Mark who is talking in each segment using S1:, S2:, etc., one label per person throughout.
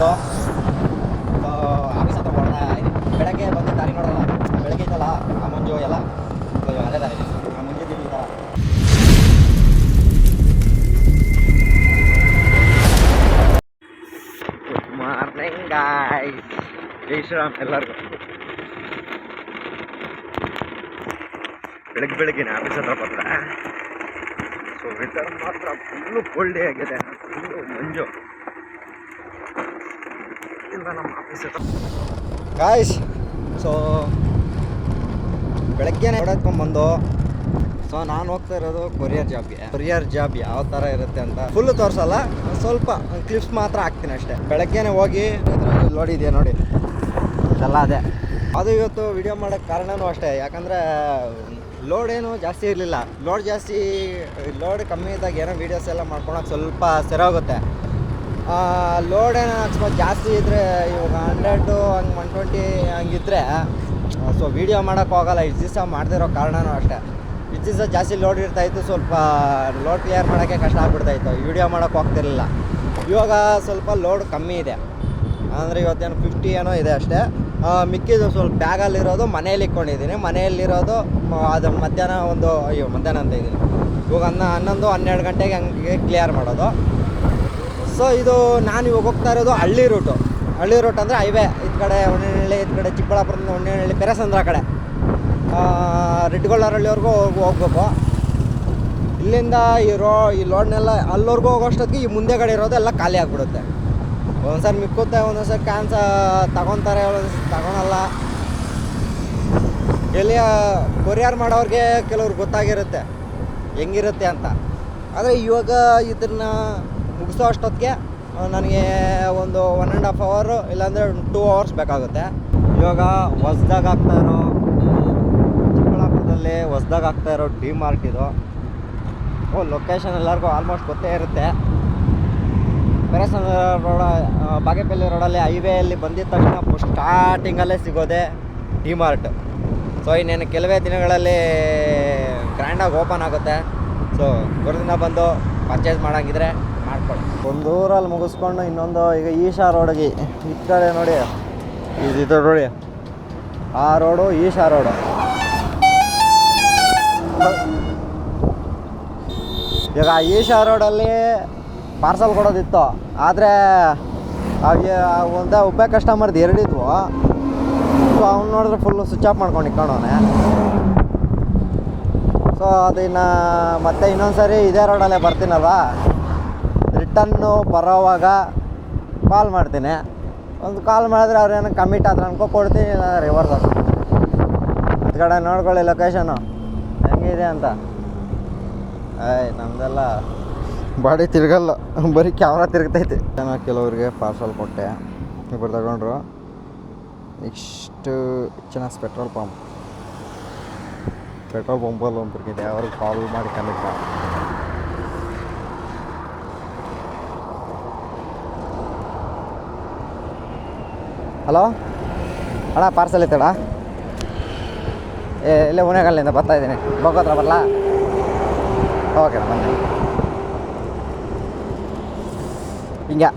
S1: ಬಂದು ಆಫೀಸ್ ಹತ್ರ ಹೊರಡ ಬೆಳಗ್ಗೆ ಬಂದು ದಾರಿ ನೋಡೋಲ್ಲ ಬೆಳಗ್ಗೆ ಇದ್ದಲ್ಲ ಆ ಮಂಜು ಎಲ್ಲ? ಅದೇ ದಾರಿ ಆ ಮುಂಜೆ ದಿನ ಗುಡ್ ಮಾರ್ನಿಂಗ್ ಜೈ ಶ್ರೀರಾಮ್ ಎಲ್ಲರಿಗೂ. ಬೆಳಗ್ಗೆ ಬೆಳಗ್ಗೆನೆ ಆಫೀಸ್ ಹತ್ರ ಬಂದ್ರೆ? ಸೊ ವೆದರ್ ಮಾತ್ರ ಫುಲ್ಲು ಕೋಲ್ಡೇ ಆಗಿದೆ. ಫುಲ್ಲು ಮಂಜು. ನಮ್ಮ ಗಾಯ್ಸ್ ಸೊ ಬೆಳಗ್ಗೆನೆ ಹೊಡೆದ್ಕೊಂಡ್ಬಂದು ಸೊ ನಾನು ಹೋಗ್ತಾ ಇರೋದು ಕೊರಿಯರ್ ಜಾಬ್ಗೆ ಕೊರಿಯರ್ ಜಾಬ್ ಯಾವ ಥರ ಇರುತ್ತೆ ಅಂತ ಫುಲ್ ತೋರಿಸಲ್ಲ, ಸ್ವಲ್ಪ ಕ್ಲಿಪ್ಸ್ ಮಾತ್ರ ಹಾಕ್ತೀನಿ ಅಷ್ಟೇ. ಬೆಳಗ್ಗೆನೆ ಹೋಗಿ ಲೋಡ್ ಇದೆಯಾ ನೋಡಿ. ಇದೆಲ್ಲ ಅದೇ. ಅದು ಇವತ್ತು ವಿಡಿಯೋ ಮಾಡೋಕ್ಕೆ ಕಾರಣನೂ ಅಷ್ಟೇ. ಯಾಕಂದರೆ ಲೋಡ್ ಏನು ಜಾಸ್ತಿ ಇರಲಿಲ್ಲ. ಲೋಡ್ ಜಾಸ್ತಿ ಲೋಡ್ ಕಮ್ಮಿ ಇದ್ದಾಗ ಏನೋ ವೀಡಿಯೋಸ್ ಎಲ್ಲ ಮಾಡ್ಕೊಳಕ್ಕೆ ಸ್ವಲ್ಪ ಸರಿಯಾಗುತ್ತೆ ಲೋಡ್ ಏನೋ ಅಕಸ್ಮಾತ್ ಜಾಸ್ತಿ ಇದ್ದರೆ ಇವಾಗ ಹಂಡ್ರೆಡು ಹಂಗೆ ಒನ್ ಟ್ವೆಂಟಿ ಹಂಗಿದ್ರೆ ಸೊ ವೀಡಿಯೋ ಮಾಡೋಕ್ಕೆ ಹೋಗಲ್ಲ. ಇಷ್ಟು ದಿವಸ ಮಾಡದಿರೋ ಕಾರಣನೂ ಅಷ್ಟೇ. ಇಷ್ಟು ದಿವಸ ಜಾಸ್ತಿ ಲೋಡ್ ಇರ್ತಾಯಿತ್ತು ಸ್ವಲ್ಪ ಲೋಡ್ ಕ್ಲಿಯರ್ ಮಾಡೋಕ್ಕೆ ಕಷ್ಟ ಆಗ್ಬಿಡ್ತಾಯಿತ್ತು. ವೀಡಿಯೋ ಮಾಡೋಕ್ಕೆ ಹೋಗ್ತಿರಲಿಲ್ಲ. ಇವಾಗ ಸ್ವಲ್ಪ ಲೋಡ್ ಕಮ್ಮಿ ಇದೆ. ಅಂದರೆ ಇವತ್ತೇನು ಫಿಫ್ಟಿ ಏನೋ ಇದೆ ಅಷ್ಟೇ. ಮಿಕ್ಕಿದ್ದು ಸ್ವಲ್ಪ ಬ್ಯಾಗಲ್ಲಿರೋದು ಮನೆಯಲ್ಲಿ ಇಕ್ಕೊಂಡಿದ್ದೀನಿ ಮನೆಯಲ್ಲಿರೋದು ಅದು ಮಧ್ಯಾಹ್ನ ಒಂದು, ಅಯ್ಯೋ, ಮಧ್ಯಾಹ್ನ ಅಂತ ಇದ್ದೀನಿ. ಇವಾಗ ಹನ್ನ ಹನ್ನೊಂದು ಹನ್ನೆರಡು ಗಂಟೆಗೆ ಹಂಗೆ ಕ್ಲಿಯರ್ ಮಾಡೋದು. ಸೊ ಇದು ನಾನು ಇವಾಗ ಹೋಗ್ತಾ ಇರೋದು ಹಳ್ಳಿ ರೂಟು ಹಳ್ಳಿ ರೂಟ್ ಅಂದರೆ ಹೈವೇ ಈ ಕಡೆ ಹೊಣ್ಣೆಹಳ್ಳಿ ಈ ಕಡೆ ಚಿಕ್ಕಬಳ್ಳಾಪುರದಿಂದ ಹೊಣ್ಣೆಹಳ್ಳಿ ಪೆರಸಂದ್ರ ಕಡೆ. ರೆಡ್ಗೊಳ್ಳರಳ್ಳಿವರೆಗೂ ಹೋಗಿ, ಹೋಗ್ಬೇಕು. ಇಲ್ಲಿಂದ ಈ ರೋ, ಈ ಲೋಡ್ನೆಲ್ಲ ಅಲ್ಲಿವರೆಗೂ ಹೋಗೋಷ್ಟೊತ್ತಿಗೆ ಈ ಮುಂದೆಗಡೆ ಇರೋದು ಇರೋದೆಲ್ಲ ಖಾಲಿ ಆಗಿಬಿಡುತ್ತೆ. ಒಂದ್ಸರಿ ಮಿಕ್ಕುತ್ತೆ ಒಂದೊಂದ್ಸರಿ ಕ್ಯಾನ್ಸ ತಗೊತಾರೆ ಒಂದೊಂದ್ಸರಿ ತಗೊಳಲ್ಲ. ಎಲ್ಲಿಯ ಕೊರಿಯರ್ ಮಾಡೋರಿಗೆ ಕೆಲವ್ರಿಗೆ ಗೊತ್ತಾಗಿರುತ್ತೆ. ಹೆಂಗಿರುತ್ತೆ ಅಂತ. ಆದರೆ ಇವಾಗ ಇದನ್ನ ಮುಗಿಸೋ ಅಷ್ಟೊತ್ತಿಗೆ ನನಗೆ ಒಂದು ಒನ್ ಆ್ಯಂಡ್ ಹಾಫ್ ಅವರು ಇಲ್ಲಾಂದರೆ ಟೂ ಅವರ್ಸ್ ಬೇಕಾಗುತ್ತೆ. ಇವಾಗ ಹೊಸ್ದಾಗ ಆಗ್ತಾ ಇರೋ ಚಿಕ್ಕಬಳ್ಳಾಪುರದಲ್ಲಿ ಹೊಸ್ದಾಗ ಆಗ್ತಾ ಇರೋ ಡಿ ಮಾರ್ಟ್ ಇದು. ಓ ಲೊಕೇಶನ್ ಎಲ್ಲರಿಗೂ ಆಲ್ಮೋಸ್ಟ್ ಗೊತ್ತೇ ಇರುತ್ತೆ. ಪೆರಸಂದ್ರ ರೋಡ ಬಾಗೇಪಲ್ಲಿ ರೋಡಲ್ಲಿ ಹೈವೇಯಲ್ಲಿ ಬಂದಿದ್ದ ತಕ್ಷಣ ಸ್ಟಾರ್ಟಿಂಗಲ್ಲೇ ಸಿಗೋದೆ ಡಿ ಮಾರ್ಟ್. ಸೊ ಇನ್ನೇನು ಕೆಲವೇ ದಿನಗಳಲ್ಲಿ ಗ್ರ್ಯಾಂಡಾಗಿ ಓಪನ್ ಆಗುತ್ತೆ. ಸೊ ಗುರುದಿನ ಬಂದು ಪರ್ಚೇಸ್ ಮಾಡೋಂಗಿದ್ರೆ ಒಂದು ಊರಲ್ಲಿ ಮುಗಿಸ್ಕೊಂಡು ಇನ್ನೊಂದು ಈಗ ಈಶಾ ರೋಡಿಗೆ ಈ ಕಡೆ ನೋಡಿ. ಇದು ನೋಡಿ. ಆ ರೋಡು ಈಶಾ ರೋಡು. ಈಗ ಈಶಾ ರೋಡಲ್ಲಿ ಪಾರ್ಸಲ್ ಕೊಡೋದಿತ್ತು. ಆದರೆ ಹಾಗೆ ಒಂದೇ ಒಬ್ಬ ಕಸ್ಟಮರ್ದು ಎರಡಿದ್ವು. ಸೊ ಅವ್ನು ನೋಡಿದ್ರೆ ಫುಲ್ಲು ಸ್ವಿಚ್ ಆಫ್ ಮಾಡ್ಕೊಂಡು ಇಕ್ಕೊಂಡವನೆ. ಸೊ ಅದನ್ನು ಮತ್ತೆ ಇನ್ನೊಂದು ಸರಿ ಇದೇ ರೋಡಲ್ಲೇ ಬರ್ತೀನಲ್ವ? ರಿಟನ್ನು ಬರೋವಾಗ ಕಾಲ್ ಮಾಡ್ತೀನಿ. ಒಂದು ಕಾಲ್ ಮಾಡಿದ್ರೆ ಅವ್ರು ಏನೋ ಕಮಿಟ್ ಆದ್ರೆ ಅನ್ಕೋ, ಕೊಡ್ತೀನಿ ರಿವರ್ಸ್ ಅದು ಕಡೆ ನೋಡ್ಕೊಳ್ಳಿ ಲೊಕೇಶನು ಹೆಂಗಿದೆ ಅಂತ. ಏಯ್, ನಮ್ದೆಲ್ಲ ಬಾಡಿ ತಿರ್ಗಲ್ಲ. ಬರೀ ಕ್ಯಾಮ್ರಾ ತಿರುಗ್ತೈತೆ. ನಾನು ಕೆಲವ್ರಿಗೆ ಪಾರ್ಸಲ್ ಕೊಟ್ಟೆ. ಇಬ್ಬರು ತಗೊಂಡ್ರು. ನೆಕ್ಸ್ಟ್ ಚೆನ್ನಾಗಿ ಪೆಟ್ರೋಲ್ ಪಂಪ್ ಪೆಟ್ರೋಲ್ ಪಂಪಲ್ಲಿ ಒಬ್ಬರಿಗಿದೆ ಅವ್ರಿಗೆ ಕಾಲ್ ಮಾಡಿ ಕನೆಕ್ಟ್ ಹಲೋ? ಅಣ್ಣ ಪಾರ್ಸಲ್ ಇತ್ತಣ ಏ, ಇಲ್ಲೇ ಉಣೆಗಾಲಿಂದ ಬರ್ತಾ ಇದ್ದೀನಿ. ಬಗ್ಗೋತ್ರ ಬರಲಾ? ಓಕೆ, ಬನ್ನಿ. ಹಿಂಗೆ,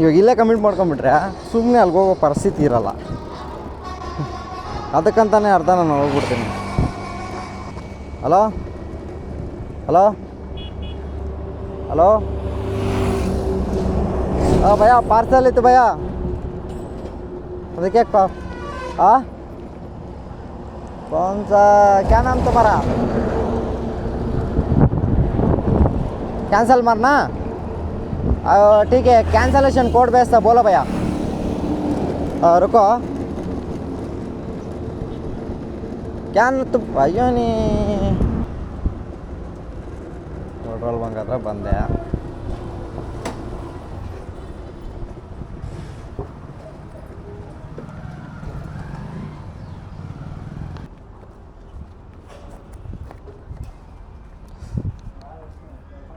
S1: ಇವಾಗ ಇಲ್ಲೇ ಕಮೆಂಟ್ ಮಾಡ್ಕೊಂಬಿಟ್ರೆ ಸುಮ್ಮನೆ ಅಲ್ಲಿಗೆ ಹೋಗೋ ಪರಿಸ್ಥಿತಿ ಇರಲ್ಲ. ಅದಕ್ಕಂತಾನೆ ಅರ್ಧ ನಾನು ಹೋಗ್ಬಿಡ್ತೀನಿ. ಹಲೋ? ಹಲೋ? ಹಲೋ? ಹಾಂ ಭಯ ಪಾರ್ಸಲ್ ಇತ್ತು ಭಯ. ಅದಕ್ಕೆ कौ हाँ कौन सा क्या नाम तुम्हारा कैंसिल मारना आ, ठीक है कैंसलेशन कोड भेजता बोलो भैया आ, रुको क्या न तुम ಅಯ್ಯೋ ನೀ ಪೆಟ್ರೋಲ್ ಬಂಕ್ ಹತ್ರ ಬಂದೆ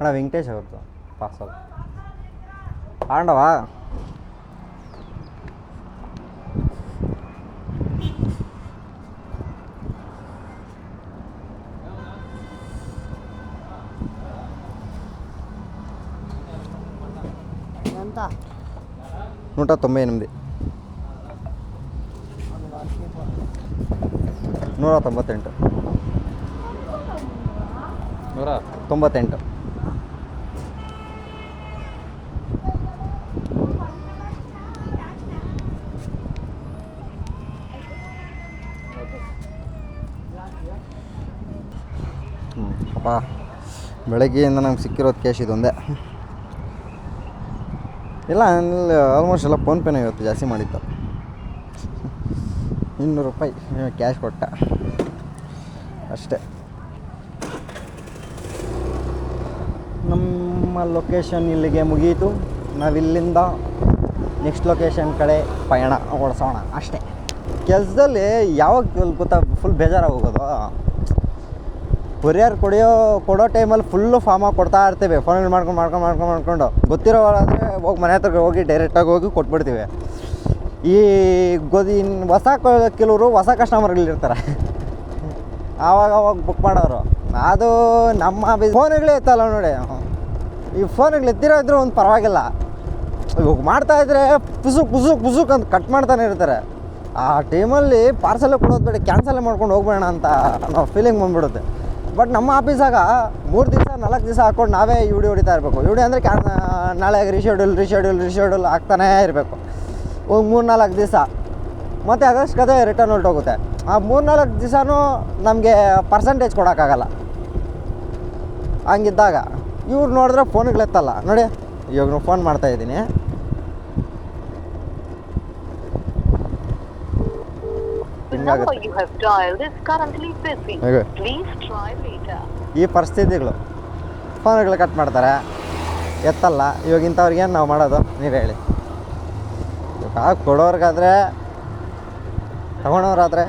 S1: ಅಣ್ಣ ವೆಂಕಟೇಶ್ ಅವ್ರದ್ದು ಪಾರ್ಸಲ್ ಆಂಡವಾ
S2: ఎంత
S1: నూట తొంభై ఎనిమిది ನೂರ ತೊಂಬತ್ತೆಂಟು
S2: ನೂರ
S1: ತೊಂಬತ್ತೆಂಟು ಅಪ್ಪ ಬೆಳಗ್ಗೆಯಿಂದ ನಮ್ಗೆ ಸಿಕ್ಕಿರೋದು ಕ್ಯಾಶ್ ಇದೊಂದೇ. ಇಲ್ಲ ಆಲ್ಮೋಸ್ಟ್ ಎಲ್ಲ ಫೋನ್ಪೇನೇ ಇವತ್ತು ಜಾಸ್ತಿ ಮಾಡಿತ್ತು ಇನ್ನೂರು ರೂಪಾಯಿ ಕ್ಯಾಶ್ ಕೊಟ್ಟ. ಅಷ್ಟೇ. ನಮ್ಮ ಲೊಕೇಶನ್ ಇಲ್ಲಿಗೆ ಮುಗಿಯಿತು ನಾವಿಲ್ಲಿಂದ ನೆಕ್ಸ್ಟ್ ಲೊಕೇಶನ್ ಕಡೆ ಪಯಣ ಓಡಿಸೋಣ ಅಷ್ಟೇ. ಕೆಲಸದಲ್ಲಿ ಯಾವಾಗ ಗೊತ್ತಾ ಫುಲ್ ಬೇಜಾರಾಗಿ ಹೋಗೋದು? ಕೊರಿಯರ್ ಕೊಡಿಯೋ, ಕೊಡೋ ಟೈಮಲ್ಲಿ ಫುಲ್ಲು ಫಾರ್ಮಾಗಿ ಕೊಡ್ತಾ ಇರ್ತೇವೆ. ಫೋನ್ಗಳು ಮಾಡ್ಕೊಂಡು ಮಾಡ್ಕೊಂಡು ಮಾಡ್ಕೊಂಡು ಮಾಡ್ಕೊಂಡು. ಗೊತ್ತಿರೋರಾದರೆ ಹೋಗಿ ಮನೆ ಹತ್ರ ಹೋಗಿ ಡೈರೆಕ್ಟಾಗಿ ಹೋಗಿ ಕೊಟ್ಬಿಡ್ತೀವಿ. ಈ ಗೊದಿ ಹೊಸ ಕೆಲವರು ಹೊಸ ಕಸ್ಟಮರ್ಗಳಿರ್ತಾರೆ ಆವಾಗ ಅವಾಗ ಬುಕ್ ಮಾಡೋರು. ಅದು ನಮ್ಮ ಫೋನ್ಗಳೇ ಇತ್ತಲ್ಲ ನೋಡಿ. ಈ ಫೋನ್ಗಳು ಎತ್ತಿರೋ ಇದ್ರೂ ಒಂದು ಪರವಾಗಿಲ್ಲ. ಇವಾಗ ಮಾಡ್ತಾ ಇದ್ರೆ ಪುಸುಕ್ ಪುಸುಕ್ ಪುಸುಕ್ ಅಂತ ಕಟ್ ಮಾಡ್ತಾನೆ ಇರ್ತಾರೆ. ಆ ಟೈಮಲ್ಲಿ ಪಾರ್ಸಲ್ ಕೊಡೋದು ಬೇಡ ಕ್ಯಾನ್ಸಲ್ ಮಾಡ್ಕೊಂಡು ಹೋಗ್ಬೇಡ ಅಂತ ಅನ್ನೋ ಫೀಲಿಂಗ್ ಬಂದ್ಬಿಡುತ್ತೆ. ಬಟ್ ನಮ್ಮ ಆಫೀಸಾಗ ಮೂರು ದಿವಸ, ನಾಲ್ಕು ದಿವಸ ಹಾಕ್ಕೊಂಡು ನಾವೇ ಇವಡಿ ಹೊಡಿತಾ ಇರಬೇಕು. ಯುಡಿ ಅಂದರೆ ಕ್ಯಾನ್ ನಾಳೆ ರಿಶೆಡ್ಯೂಲ್ ರಿಶೆಡ್ಯೂಲ್ ರಿಶೆಡ್ಯೂಲ್ ಆಗ್ತಾನೇ ಇರಬೇಕು. ಒಂದು ಮೂರು, ನಾಲ್ಕು ದಿವಸ. ಮತ್ತು ಅದಷ್ಟು ಕತೆ ರಿಟರ್ನ್ ಹೊರಟೋಗುತ್ತೆ ಆ ಮೂರು, ನಾಲ್ಕು ದಿವಸನೂ ನಮಗೆ ಪರ್ಸೆಂಟೇಜ್ ಕೊಡೋಕ್ಕಾಗಲ್ಲ. ಹಂಗಿದ್ದಾಗ ಇವ್ರು ನೋಡಿದ್ರೆ ಫೋನ್ಗಳೆತ್ತಲ್ಲ ನೋಡಿ, ಇವಾಗ ಫೋನ್ ಮಾಡ್ತಾ ಈ ಪರಿಸ್ಥಿತಿಗಳು ಫೋನ್ಗಳು ಕಟ್ ಮಾಡ್ತಾರೆ. ಎತ್ತಲ್ಲ. ಇವಾಗ ಇಂಥವ್ರಿಗೆ ಏನು ನಾವು ಮಾಡೋದು? ನೀವು ಹೇಳಿ. ಇವಾಗ ಕೊಡೋರ್ಗಾದ್ರೆ ತಗೊಳೋರಾದ್ರೆ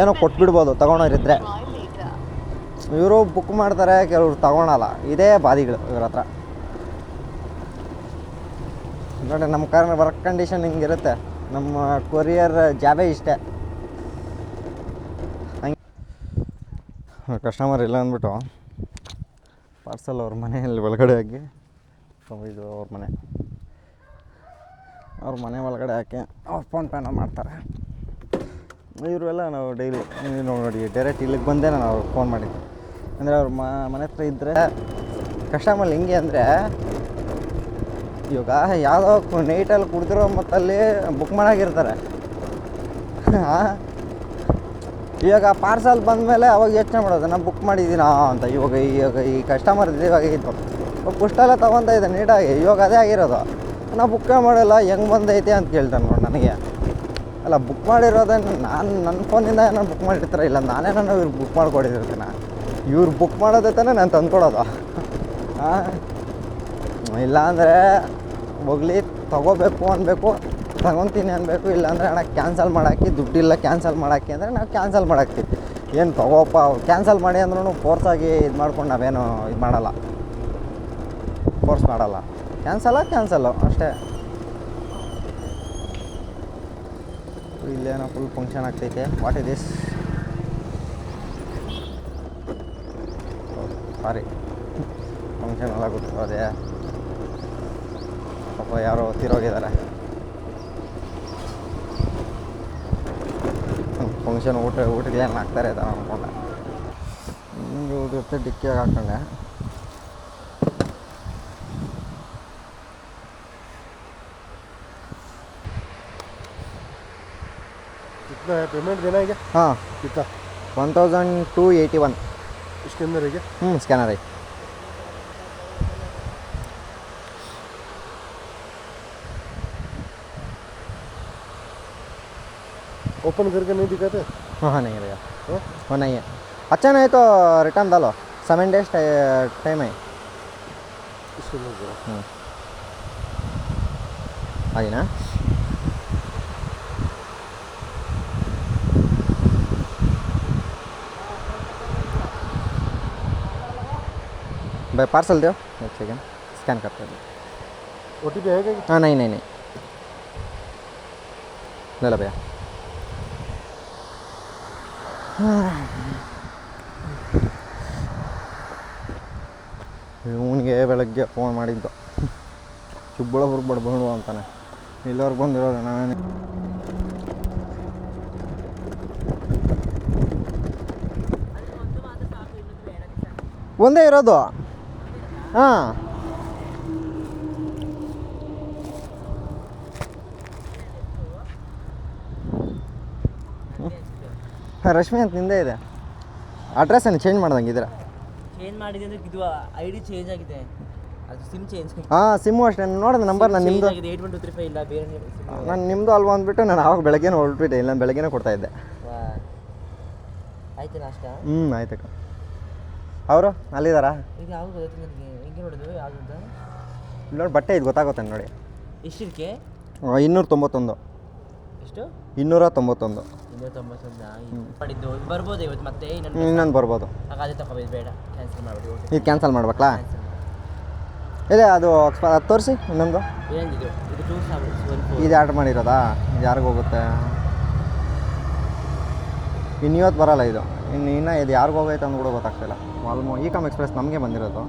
S1: ಏನೋ. ಕೊಟ್ಬಿಡ್ಬೋದು ತಗೊಳೋರಿದ್ರೆ. ಇವರು ಬುಕ್ ಮಾಡ್ತಾರೆ ಕೆಲವ್ರು ತಗೊಳಲ್ಲ. ಇದೇ ಬಾದಿಗಳು ಇವ್ರ ಹತ್ರ. ನೋಡಿ ನಮ್ಮ ಕಾರಣ ವರ್ಕ್ ಕಂಡೀಷನ್ ಹಿಂಗಿರುತ್ತೆ. ನಮ್ಮ ಕೊರಿಯರ್ ಜಾಬೇ ಇಷ್ಟೇ. ಕಸ್ಟಮರ್ ಇಲ್ಲ ಅಂದ್ಬಿಟ್ಟು ಪಾರ್ಸಲ್ ಅವ್ರ ಮನೆಯಲ್ಲಿ ಒಳಗಡೆ ಹಾಕಿ ಇದು ಅವ್ರ ಮನೆ. ಅವ್ರ ಮನೆ ಒಳಗಡೆ ಹಾಕಿ ಅವ್ರು ಫೋನ್ ಪೇನ ಮಾಡ್ತಾರೆ. ಇವರೆಲ್ಲ ನಾವು ಡೈಲಿ ನೋಡಿ ಡೈರೆಕ್ಟ್ ಇಲ್ಲಿಗೆ ಬಂದೇ ನಾನು ಅವ್ರಿಗೆ ಫೋನ್ ಮಾಡಿದ್ದೆ. ಅಂದರೆ ಅವ್ರ ಮನೆ ಹತ್ರ ಇದ್ದರೆ ಕಸ್ಟಮರ್ ಹೆಂಗೆ ಅಂದರೆ ಇವಾಗ ಯಾವುದೋ ನೈಟಲ್ಲಿ ಕುಡಿದಿರೋ ಮತ್ತಲ್ಲಿ ಬುಕ್ ಮಾಡಾಗಿರ್ತಾರೆ ಇವಾಗ ಪಾರ್ಸಲ್ ಬಂದಮೇಲೆ ಅವಾಗ ಯೋಚನೆ ಮಾಡೋದು ನಾನು ಬುಕ್ ಮಾಡಿದ್ದೀನಾ ಅಂತ. ಇವಾಗ ಇವಾಗ ಈ ಕಸ್ಟಮರ್ ಇವಾಗ ಇತ್ತು ಪುಷ್ಟೆಲ್ಲ ತೊಗೊತಾ ಇದ್ದೆ ನೀಟಾಗಿ ಇವಾಗ ಅದೇ ಆಗಿರೋದು. ನಾವು ಬುಕ್ಕೇ ಮಾಡಲ್ಲ, ಹೆಂಗೆ ಬಂದೈತೆ ಅಂತ ಕೇಳ್ತಾನೆ ನೋಡಿ ನನಗೆ. ಅಲ್ಲ ಬುಕ್ ಮಾಡಿರೋದೇ ನಾನು ನನ್ನ ಫೋನಿಂದ ಏನೋ ಬುಕ್ ಮಾಡಿರ್ತಾರೆ, ಇಲ್ಲ ನಾನೇ ನಾನು ಇವ್ರಿಗೆ ಬುಕ್ ಮಾಡ್ಕೊಡಿದಿರ್ತೀನಿ ಇವ್ರು ಬುಕ್ ಮಾಡೋದೇ ತಾನೇ ನಾನು ತಂದ್ಕೊಡೋದು. ಹಾಂ ಇಲ್ಲ ಅಂದರೆ ಹೋಗ್ಲಿ, ತೊಗೋಬೇಕು ಅನ್ಬೇಕು. ತಗೊತೀನಿ ಅನ್ಬೇಕು, ಇಲ್ಲಾಂದರೆ ಅಣ್ಣ ಕ್ಯಾನ್ಸಲ್ ಮಾಡಾಕಿ, ದುಡ್ಡಿಲ್ಲ ಕ್ಯಾನ್ಸಲ್ ಮಾಡಾಕಿ ಅಂದರೆ ನಾವು ಕ್ಯಾನ್ಸಲ್ ಮಾಡಾಕ್ತೀವಿ. ಏನು ತಗೋಪ್ಪ ಕ್ಯಾನ್ಸಲ್ ಮಾಡಿ ಅಂದ್ರೂ ಫೋರ್ಸಾಗಿ ಇದು ಮಾಡ್ಕೊಂಡು ನಾವೇನು ಇದು ಮಾಡಲ್ಲ. ಫೋರ್ಸ್ ಮಾಡಲ್ಲ. ಕ್ಯಾನ್ಸಲ್ಲ ಕ್ಯಾನ್ಸಲ್ಲು ಅಷ್ಟೇ. ಇಲ್ಲೇನೋ ಫುಲ್ ಫಂಕ್ಷನ್ ಆಗ್ತೈತೆ. What is this sorry function ಎಲ್ಲ ಗೊತ್ತಿರೋದೇ ಪಾಪ ಯಾರೋ ತೀರೋಗಿದ್ದಾರೆ. ಫಂಕ್ಷನ್ ಊಟ ಊಟಕ್ಕೆ ಏನು ಹಾಕ್ತಾರೆ ಅಂತ ಅಂದ್ಕೊಂಡೆ ಹಿಂಗೆ ಉದುರುತ್ತೆ ಡಿಕ್ಕಿಯಾಗಿ ಹಾಕೊಂಡೆ.
S2: ಪೇಮೆಂಟ್ ದಿನ ಈಗ?
S1: ಹಾಂ. ಇತ್ತ? One thousand
S2: two eighty one. ಈಗ?
S1: ಹ್ಞೂ ಸ್ಕ್ಯಾನರ್ ಐತೆ
S2: ओपन करके नहीं दिखाते
S1: हाँ हाँ नहीं है भैया
S2: हाँ?
S1: हाँ नहीं है। अच्छा नहीं तो रिटर्न डालो। सेवन डेज़ टाइम है।
S2: जरा
S1: आगे ना भाई पार्सल दो। एक सेकेंड स्कैन करते हैं।
S2: ओ टी पी आएगा क्या?
S1: हाँ नहीं नहीं नहीं। ले लो भैया। ಇವನಿಗೆ ಬೆಳಗ್ಗೆ ಫೋನ್ ಮಾಡಿದ್ದು. ಚಿಕ್ಕಬಳ್ಳಾಪುರ ಬಡಬಂಡು ಅಂತಾನೆ. ಇಲ್ಲಿವರೆಗೆ ಬಂದಿರೋದು ನಾನೇ. ಒಂದೇ ಇರೋದು? ಹಾಂ. ರಶ್ಮಿ ಅಂತ ನಿಂದೇ ಇದೆ. ಅಡ್ರೆಸ್ ಏನು ಚೇಂಜ್ ಮಾಡ್ದಂಗಿದ್ದೀರಾ
S3: ಚೇಂಜ್ ಮಾಡಿದೆ ಅಂದ್ರೆ ಇದು ಐ ಡಿ ಚೇಂಜ್ ಆಗಿದೆ. ಅದು ಸಿಮ್ ಚೇಂಜ್
S1: ಹಾಂ ಸಿಮ್ಮು ಅಷ್ಟೇ. ನೋಡಿದ ನಂಬರ್ ನಾನು ನಿಮ್ಮದು
S3: ಆಗಿದೆ. Eight one two three five ಇಲ್ಲ ಬೇರೆ
S1: ನಾನು ನಿಮ್ಮದು ಅಲ್ವಾ ಅಂದ್ಬಿಟ್ಟು ನಾನು ಆವಾಗ ಬೆಳಗ್ಗೆನೇ ಹೊರಟ್ಬಿಟ್ಟೆ. ಇಲ್ಲ ಬೆಳಗ್ಗೆನೇ ಕೊಡ್ತಾ ಇದ್ದೆ.
S3: ಆಯ್ತು ನಾಷ್ಟ?
S1: ಹ್ಞೂ ಆಯ್ತಕ್ಕ ಅವರು ಅಲ್ಲಿದ್ದಾರಾ
S3: ಈಗ ಯಾವ ಗೊತ್ತಿಲ್ಲ ನನಗೆ ಹೆಂಗೆ ನೋಡಿದ್ರು? ಯಾವ್ದು
S1: ನೋಡಿ ಬಟ್ಟೆ ಇದು ಗೊತ್ತಾಗುತ್ತೆ ನೋಡಿ. ಇಷ್ಟಕ್ಕೆ ಇನ್ನೂರ ತೊಂಬತ್ತೊಂದು
S3: ಎಷ್ಟು?
S1: ಇನ್ನೂರ ತೊಂಬತ್ತೊಂದು
S3: ಇನ್ನೂರ ತೊಂಬತ್ತೊಂದು ಮಾಡಿದ್ದು. ಬರ್ಬೋದು ಇವತ್ತು ಮತ್ತೆ ಇನ್ನೊಂದು
S1: ಇನ್ನೊಂದು ಬರ್ಬೋದು.
S3: ತಗೋಬೋದು ಬೇಡ. ಕ್ಯಾನ್ಸಲ್ ಮಾಡ್ಬಿಡಿ
S1: ಇದು ಕ್ಯಾನ್ಸಲ್ ಮಾಡ್ಬೇಕಲ್ಲ? ಇದೆ ಅದು ಅದು ತೋರಿಸಿ ಇನ್ನೊಂದು.
S3: ಏನಿದು? ಇದು ಟೂ ಸೆವೆನ್
S1: ಇದು ಆರ್ಡ್ರ್ ಮಾಡಿರೋದಾ? ಯಾರಿಗೆ ಹೋಗುತ್ತೆ? ಇನ್ನು ಇವತ್ತು ಬರಲ್ಲ ಇದು. ಇನ್ನು ಇನ್ನೂ ಇದು ಯಾರಿಗೂ ಹೋಗೈತೆ ಅಂತ ಕೂಡ ಗೊತ್ತಾಗ್ತಿಲ್ಲ. ಆಲ್ಮೋ ಇ ಕಾಮ್ ಎಕ್ಸ್ಪ್ರೆಸ್ ನಮಗೆ ಬಂದಿರೋದು.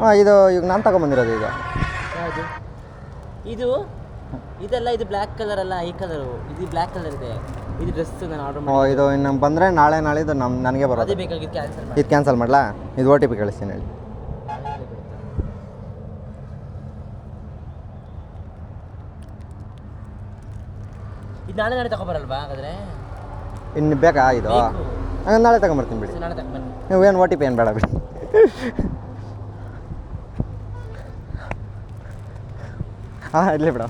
S1: ಹಾಂ ಇದು ಈಗ ನಾನು ತಗೊಂಬಂದಿರೋದು ಇದು
S3: ಇದು ಇದೆಲ್ಲ ಇದು ಬ್ಲ್ಯಾಕ್ ಕಲರ್ ಅಲ್ಲ ಈ ಕಲರು ಇದು ಬ್ಲ್ಯಾಕ್ ಕಲರ್ ಇದೆ. ಇದು ಡ್ರೆಸ್ ನಾನು ಆರ್ಡರ್
S1: ಓ ಇದು ಇನ್ನು ಬಂದರೆ ನಾಳೆ ನಾಳಿದ್ದು ನಮ್ಮ ನನಗೆ
S3: ಅದೇ
S1: ಬರೋದು
S3: ಬೇಕಾಗಿದ್ದು ಕ್ಯಾನ್ಸಲ್ ಮಾಡಿ.
S1: ಇದು ಕ್ಯಾನ್ಸಲ್ ಮಾಡಲಾ? ಇದು ಓ ಟಿ ಪಿ ಕಳಿಸ್ತೀನಿ ಹೇಳಿ.
S3: ಇದು ನಾಳೆ ನಾಳೆ ತಗೊಬರಲ್ವಾ ಹಾಗಾದ್ರೆ?
S1: ಇನ್ನು ಬೇಕಾ ಇದು?
S3: ಬೇಕು.
S1: ಹಂಗಾರೆ ನಾಳೆ ತಗೊಂಬರ್ತೀನಿ ಬಿಡಿ.
S3: ನಾಳೆ ತಗೊಂಬನ್ನಿ.
S1: ನೀವು ಏನು ಓ ಟಿ ಪಿ ಏನು ಬೇಡ ಬಿಡಿ. ಹಾಂ ಇರಲಿ ಬಿಡ.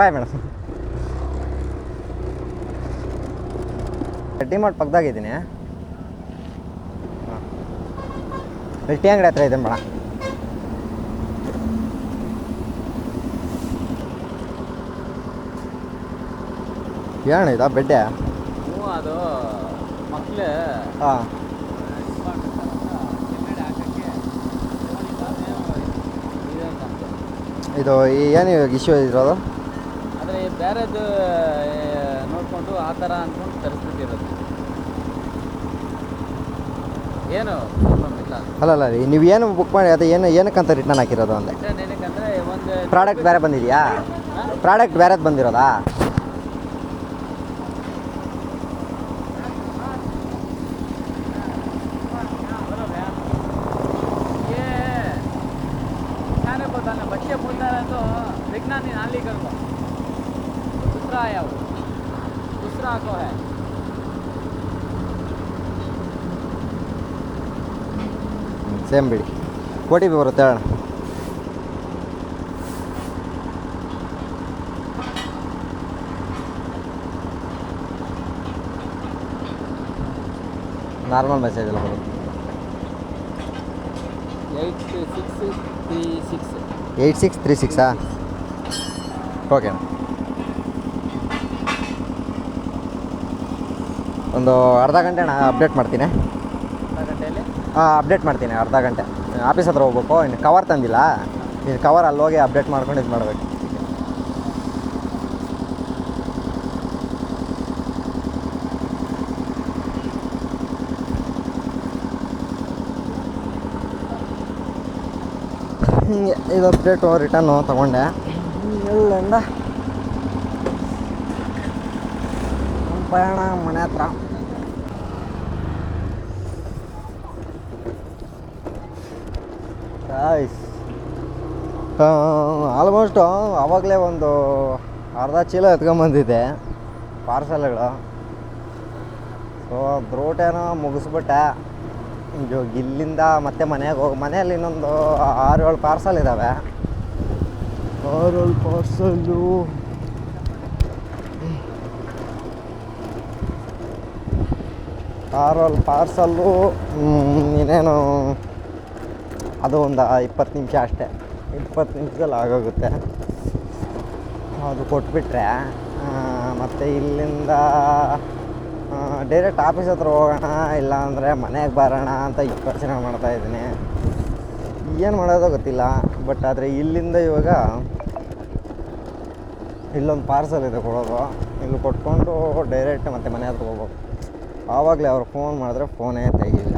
S1: Bye madam. ಟಿ ಮಾರ್ಟ್ ಪಕ್ಕದಾಗಿದ್ದೀನಿ ಹಾಂ. ಟೀ ಅಂಗಡಿ ಹತ್ರ ಇದ್ದೀನಿ ಮೇಡಮ್. ಏನು ಇದಾ ಬೆಡ್ಡೆ
S3: ಅದು ಮಕ್ಕಳು
S1: ಹಾಂ. ಇದು ಏನು ಇವಾಗ ಇಶ್ಯೂ ಇರೋದು?
S3: ಬ್ಯಾರೇಜ್ ನೋಡಿಕೊಂಡು ಆ ಥರ ಅಂದ್ಕೊಂಡು ಪರಿಸ್ಥಿತಿ ಏನು
S1: ಅಲ್ಲ ಅಲ್ಲ ರೀ ನೀವು ಏನು ಬುಕ್ ಮಾಡಿ ಅದು ಏನು ಏನಕ್ಕಂತ ರಿಟರ್ನ್ ಹಾಕಿರೋದು
S3: ಅಂದರೆ
S1: ಪ್ರಾಡಕ್ಟ್ ಬೇರೆ ಬಂದಿದೆಯಾ? ಪ್ರಾಡಕ್ಟ್ ಬೇರೆದು ಬಂದಿರೋದಾ?
S3: ವಿಜ್ಞಾನಿ ನಾಲಿಗಲ್ವಾ दूसरा आया वो दूसरा को है
S1: ಸೇಮ್ ಬಿಡಿ ಓ ಟಿ ಪಿ ಬರುತ್ತೆ ಹೇಳೋಣ ನಾರ್ಮಲ್ ಮೆಸೇಜ್ ಎಲ್ಲ ಬರುತ್ತೆ
S3: eight six three six
S1: eight six three ಸಿಕ್ಸಾ okay ಒಂದು ಅರ್ಧ ಗಂಟೆ ಅಣ್ಣ ಅಪ್ಡೇಟ್ ಮಾಡ್ತೀನಿ.
S3: ಅರ್ಧ ಗಂಟೆಯಲ್ಲಿ?
S1: ಹಾಂ ಅಪ್ಡೇಟ್ ಮಾಡ್ತೀನಿ ಅರ್ಧ ಗಂಟೆ. ಆಫೀಸ್ ಹತ್ರ ಹೋಗ್ಬೇಕು ಇನ್ನು ಕವರ್ ತಂದಿಲ್ಲ. ಇನ್ನು ಕವರ್ ಅಲ್ಲಿ ಹೋಗಿ ಅಪ್ಡೇಟ್ ಮಾಡ್ಕೊಂಡು ಇದು ಮಾಡಬೇಕು. ಹಿಂಗೆ ಇದು ಅಪ್ಡೇಟು ರಿಟರ್ನು ತೊಗೊಂಡೆ. ಇಲ್ಲಿಂದ ಪ್ರಯಾಣ ಮನೆ ಹತ್ರ. ಗಾಯ್ಸ್ ಆಲ್ಮೋಸ್ಟು ಆವಾಗಲೇ ಒಂದು ಅರ್ಧ ಚೀಲ ಎತ್ಕೊಂಬಂದಿದ್ದೆ ಪಾರ್ಸಲ್ಗಳು ಸೊ ದ್ರೋಟೇನೋ ಮುಗಿಸ್ಬಿಟ್ಟೆ. ಇವಾಗ ಇಲ್ಲಿಂದ ಮತ್ತೆ ಮನೆಗೆ ಹೋಗಿ, ಮನೆಯಲ್ಲಿ ಇನ್ನೊಂದು ಆರು ಏಳು ಪಾರ್ಸಲ್ ಇದ್ದಾವೆ ಆರು ಏಳು ಪಾರ್ಸಲ್ಲು ಆರು ಏಳು ಪಾರ್ಸಲ್ಲು ಇನ್ನೇನು ಅದು ಒಂದು ಇಪ್ಪತ್ತು ನಿಮಿಷ ಅಷ್ಟೇ. ಇಪ್ಪತ್ತು ನಿಮಿಷದಲ್ಲಿ ಆಗೋಗುತ್ತೆ. ಅದು ಕೊಟ್ಬಿಟ್ರೆ ಮತ್ತು ಇಲ್ಲಿಂದ ಡೈರೆಕ್ಟ್ ಆಫೀಸ್ ಹತ್ರ ಹೋಗೋಣ, ಇಲ್ಲಾಂದರೆ ಮನೆಗೆ ಬರೋಣ ಅಂತ ಯೋಚನೆ ಮಾಡ್ತಾ ಇದ್ದೀನಿ. ಏನು ಮಾಡೋದೋ ಗೊತ್ತಿಲ್ಲ, ಬಟ್ ಆದರೆ ಇಲ್ಲಿಂದ ಇವಾಗ ಇಲ್ಲೊಂದು ಪಾರ್ಸಲ್ ಇದೆ ಕೊಡೋದು. ಇಲ್ಲಿ ಕೊಟ್ಕೊಂಡು ಡೈರೆಕ್ಟ್ ಮತ್ತೆ ಮನೆ ಹತ್ರ ಹೋಗ್ಬೇಕು. ಆವಾಗಲೇ ಅವ್ರು ಫೋನ್ ಮಾಡಿದ್ರೆ ಫೋನೇ ತೆಗಿಲ್ಲ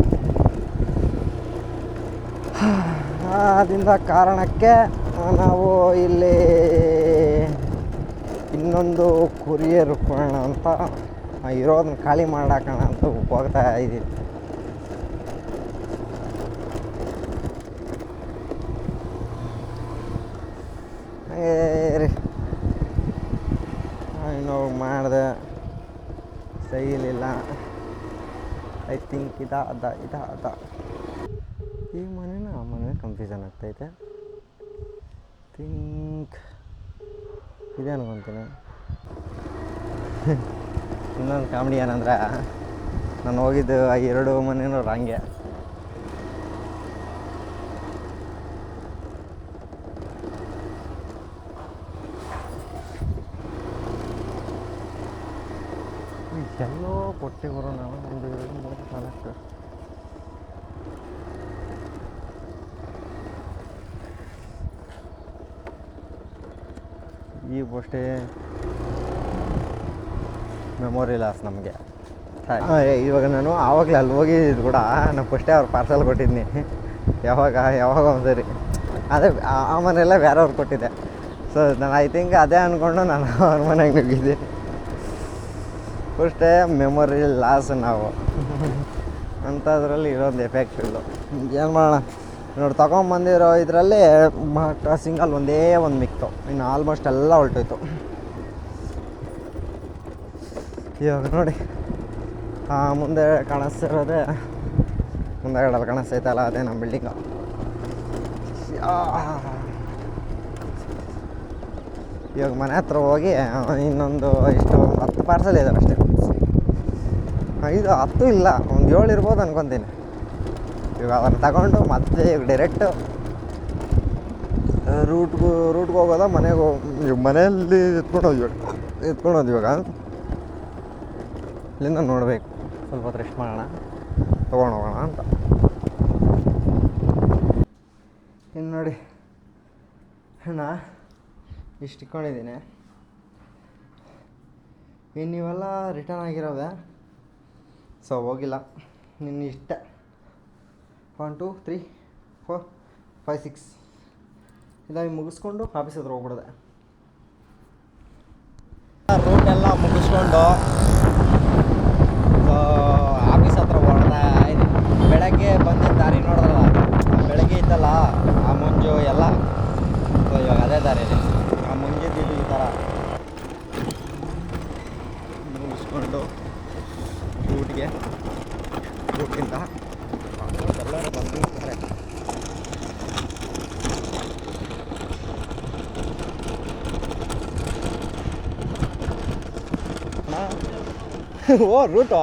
S1: ಆದಿಂದ ಕಾರಣಕ್ಕೆ ನಾವು ಇಲ್ಲಿ ಇನ್ನೊಂದು ಕುರಿಯರ್ ಕೊಡೋಣ ಅಂತ ಇರೋದನ್ನ ಖಾಲಿ ಮಾಡಾಕೋಣ ಅಂತ ಹೋಗ್ತಾ ಇದ್ದೀವಿ ಮಾಡಿದೆ. ಸೈಲಿಲ್ಲ. ಐ ಥಿಂಕ್ ಇದ, ಅದ ಇದ, ಅದ. ಈ ಮನೇನ ಆ ಮನೆ ಕನ್ಫ್ಯೂಷನ್ ಆಗ್ತೈತೆ. ಥಿಂಕ್ ಇದೆ ಅನ್ಕೊತೀನಿ. ಇನ್ನೊಂದು ಕಾಮಿಡಿ ಏನಂದ್ರೆ, ನಾನು ಹೋಗಿದ್ದು ಆ ಎರಡು ಮನೆಯೂ ಹಂಗೆ ಎಲ್ಲೋ ಕೊಟ್ಟಿ ನಾವು ಒಂದು ನಾಲ್ಕು. ಈ ಅಷ್ಟೇ ಮೆಮೊರಿ ಲಾಸ್ ನಮಗೆ. ಇವಾಗ ನಾನು ಆವಾಗಲೇ ಅಲ್ಲಿ ಹೋಗಿದ್ದು ಕೂಡ ನಾನು ಫಸ್ಟೇ ಅವ್ರು ಪಾರ್ಸಲ್ ಕೊಟ್ಟಿದ್ನಿ. ಯಾವಾಗ ಯಾವಾಗ ಒಂದ್ಸರಿ. ಅದೇ, ಆ- ಮನೆಯೆಲ್ಲ ಬೇರೆ ಬೇರೆಯವ್ರು ಕೊಟ್ಟಿದ್ದೆ. ಸೊ ನಾನು ಐ ಥಿಂಕ್ ಅದೇ ಅಂದ್ಕೊಂಡು ನಾನು ಅವ್ರ ಮನೆಗೆ ನುಗ್ಗಿದ್ದೆ. ಫಸ್ಟೇ ಮೆಮೊರಿ ಲಾಸ್ ನಾವು. ಅಂಥದ್ರಲ್ಲಿ ಇರೋದು ಎಫೆಕ್ಟ್ ಇಲ್ಲ ಏನು ಮಾಡೋಣ? ನೋಡಿ ತೊಗೊಂಬಂದಿರೋ ಇದರಲ್ಲಿ ಮಾತ್ರ ಸಿಂಗಲ್ ಒಂದೇ ಒಂದು ಮಿಕ್ತು ಇನ್ನು ಆಲ್ಮೋಸ್ಟ್ ಎಲ್ಲ ಹೊಲ್ಟೋಯ್ತು ಇವಾಗ ನೋಡಿ, ಆ ಮುಂದೆ ಕಾಣಿಸ್ತಿರೋದೇ ಮುಂದೆಗಡೆ ಕಾಣಿಸ್ತೈತಲ್ಲ, ಅದೇ ನಮ್ಮ ಬಿಲ್ಡಿಂಗು ಇವಾಗ ಮನೆ ಹತ್ರ ಹೋಗಿ ಇನ್ನೊಂದು ಇಷ್ಟು ಒಂದು ಹತ್ತು ಪಾರ್ಸಲ್ ಇದ್ದಾವೆ ಅಷ್ಟೇ. ಇದು ಹತ್ತು ಇಲ್ಲ, ಒಂದು ಏಳು ಇರ್ಬೋದು ಅನ್ಕೊತೀನಿ. ಇವಾಗ ತಗೊಂಡು ಮತ್ತೆ ಡೈರೆಕ್ಟ್ ರೂಟ್ಗೂ ರೂಟ್ಗೆ ಹೋಗೋದ, ಮನೆಗೆ ಹೋಗಿ ಮನೆಯಲ್ಲಿ ಎತ್ಕೊಂಡು ಇವಾಗ. ಎತ್ಕೊಂಡು ಇವಾಗ. ಇಲ್ಲಿಂದ ನೋಡಬೇಕು. ಸ್ವಲ್ಪ ಹೊತ್ತು ರೆಸ್ಟ್ ಮಾಡೋಣ. ತೊಗೊಂಡು ಹೋಗೋಣ ಅಂತ. ಇನ್ನು ನೋಡಿ. ಅಣ್ಣ, ಇಷ್ಟು ಇಟ್ಕೊಂಡಿದ್ದೀನಿ. ಇನ್ನು ನೀವೆಲ್ಲ ರಿಟರ್ನ್ ಆಗಿರೋವೆ ಸೊ ಹೋಗಿಲ್ಲ. ನಿನ್ನ ಇಷ್ಟ. One two three four five six ಇದಾಗಿ ಮುಗಿಸ್ಕೊಂಡು ಆಫೀಸ್ ಹತ್ರ ಹೋಗ್ಬಿಡೋದೆ. ರೂಟ್ ಎಲ್ಲ ಮುಗಿಸ್ಕೊಂಡು ಆಫೀಸ್ ಹತ್ರ ಇದ್ದೀನಿ ಬೆಳಗ್ಗೆ ಬಂದಿದ್ದ ದಾರಿ ನೋಡಿದ್ರಲ್ಲ? ಬೆಳಗ್ಗೆ ಇದ್ದಲ್ಲ ಆ ಮುಂಜು ಎಲ್ಲ? ಇವಾಗ ಅದೇ ದಾರಿ ಇದೆ ಆ ಮುಂಜಿದ್ದು ಈ ಥರ ಮುಗಿಸ್ಕೊಂಡು ರೂಟ್ಗೆ ರೂಟಿಂದ ಎಲ್ಲರೂ ಬಂದಿರ್ತಾರೆ ಓ ರೂಟು